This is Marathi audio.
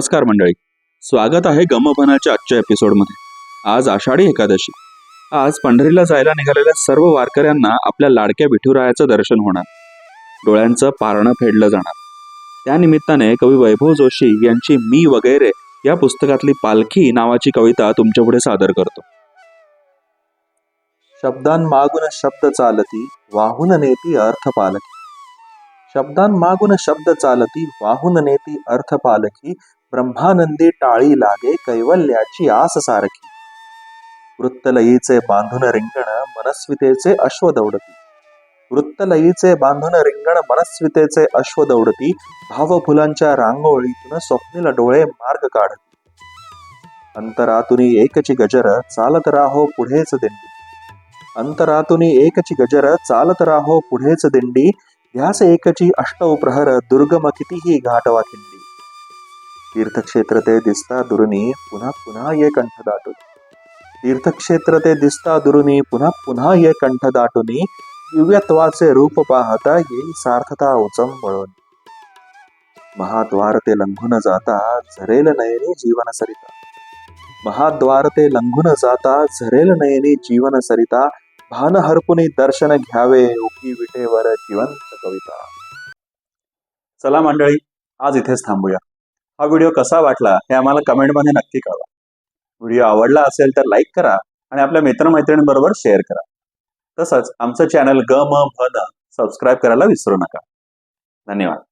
नमस्कार मंडळी. स्वागत आहे गमभनाच्या आजच्या एपिसोडमध्ये. आज आषाढी एकादशी. आज पंढरीला जायला निघालेल्या सर्व वारकऱ्यांना आपल्या लाडक्या विठुरायाचं दर्शन होणार. डोळ्यांचं पारणं फेडलं जाणार. त्यानिमित्ताने कवी वैभव जोशी यांची मी वगैरे या पुस्तकातली पालखी नावाची कविता तुमच्यापुढे सादर करतो. शब्दांमागून शब्द चालती वाहून नेती अर्थ पालखी. शब्दांमागून शब्द चालती वाहून नेती अर्थ पालखी ब्रह्मानंदी टाळी लागे कैवल्याची आस सारखी वृत्तलयीचे बांधून रिंगण मनस्वितेचे अश्व दौडती वृत्तलयीचे बांधून रिंगण मनस्वितेचे अश्व दौडती भाव फुलांच्या रांगोळीतून स्वप्नील डोळे मार्ग काढती. अंतरातून एकची गजर चालत राहो पुढेच दिंडी. अंतरातुनी एकची गजर चालत राहो पुढेच दिंडी. ध्यास एकची अष्टव प्रहर दुर्गम कितीही घाटवा खिंडी तीर्थक्षेत्र ते दिसता दुरुनी पुन्हा पुन्हा ये कंठ दाटून. तीर्थक्षेत्र ते दिसता दुरुनी पुन्हा पुन्हा ये कंठ दाटुनी. दिव्यत्वाचे रूप पाहता येई सार्थता उचंबळून महाद्वार ते लंघून जाता झरेल नयनी जीवन सरिता महाद्वार ते लंघून जाता झरेल नयनी जीवन सरिता भान हरपुनी दर्शन घ्यावे उकी विटेवर जिवंत कविता. चला मंडळी आज इथेच थांबूया. हा व्हिडिओ कसा वाटला हे आम्हाला कमेंटमध्ये नक्की कळवा. व्हिडिओ आवडला असेल तर लाईक करा आणि आपल्या मित्रमैत्रिणींबरोबर शेअर करा. तसंच आमचं चॅनल ग म भ न सबस्क्राईब करायला विसरू नका. धन्यवाद.